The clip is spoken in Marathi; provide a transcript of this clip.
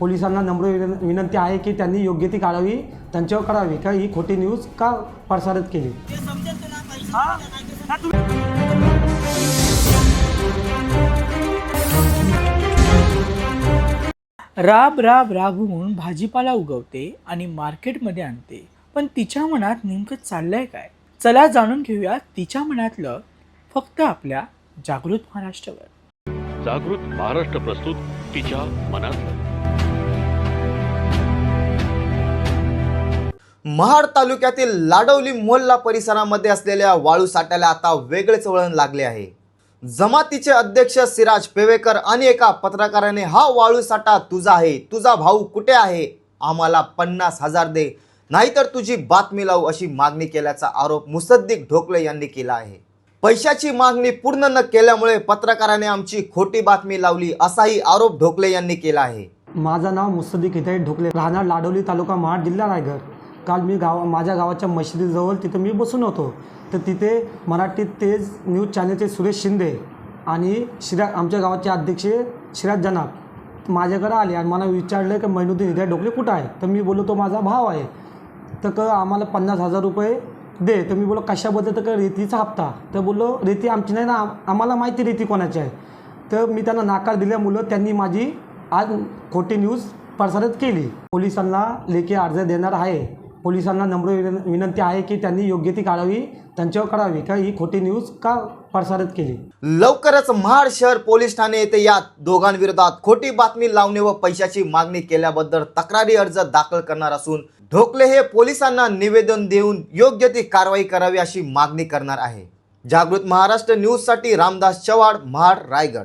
पोलिसांना नम्र विन- विनंती आहे की त्यांनी योग्य ती काढावी त्यांच्यावर करावी. का ही खोटी न्यूज का प्रसारित केली? राब राब राबवून भाजीपाला उगवते आणि मार्केटमध्ये आणते. पण तिच्या मनात नेमकं चाललंय काय? चला जाणून घेऊया तिच्या मनातलं फक्त आपल्या जागृत महाराष्ट्रावर. जागृत महाराष्ट्र प्रस्तुत तिच्या मनातलं. महाड तालुक्यातील लाडवली मोहल्ला परिसरामध्ये असलेल्या वाळू साठ्याला आता वेगळेच वळण लागले आहे. जमातीचे अध्यक्ष सिराज पेवेकर आणि एका पत्रकाराने हा वाळू साठा तुझा आहे. तुझा भाऊ कुठे आहे? आम्हाला पन्नास हजार दे. नाहीतर तुझी बातमी लावू अशी मागणी केल्याचा आरोप मुसद्दिक ढोकले यांनी केला आहे. पैशाची मागणी पूर्ण न केल्यामुळे पत्रकाराने आमची खोटी बातमी लावली असाही आरोप ढोकले यांनी केला आहे. माझं नाव मुसद्दिक हिदायत ढोकले. राहणार लाडोली तालुका महाड जिल्हा रायगड. काल मी गाव माझ्या गावाच्या मशिदीजवळ तिथं मी बसून होतो. तर तिथे मराठी तेज न्यूज चॅनलचे सुरेश शिंदे आणि शिरा आमच्या गावाचे अध्यक्ष शिराज जनाब माझ्याकडे आले आणि मला विचारलं की मैनुद्दीन हिदायत डोकले कुठं आहे? तर मी बोललो तो माझा भाव आहे. तर क आम्हाला पन्नास हजार रुपये दे. तर मी बोललो कशाबद्दल? तर का रेतीचा हप्ता. तर बोललो रेती आमची नाही ना आम्हाला माहिती रेती कोणाची आहे. तर मी त्यांना नाकार दिल्यामुळं त्यांनी माझी आज खोटी न्यूज प्रसारित केली. पोलिसांना लेखी अर्ज देणार आहे. पोलिसांना नम्र विन- विनंती आहे की त्यांनी योग्य ती काढावी त्यांच्यावर करावी का ही खोटी न्यूज का प्रसारित केली? लवकरच महाड शहर पोलीस ठाणे येथे या दोघांविरोधात खोटी बातमी लावणे व पैशाची मागणी केल्याबद्दल तक्रारी अर्ज दाखल करणार असून ढोकले हे पोलिसांना निवेदन देऊन योग्य ती कारवाई करावी अशी मागणी करणार आहे. जागृत महाराष्ट्र न्यूजसाठी रामदास चव्हाण महाड रायगड.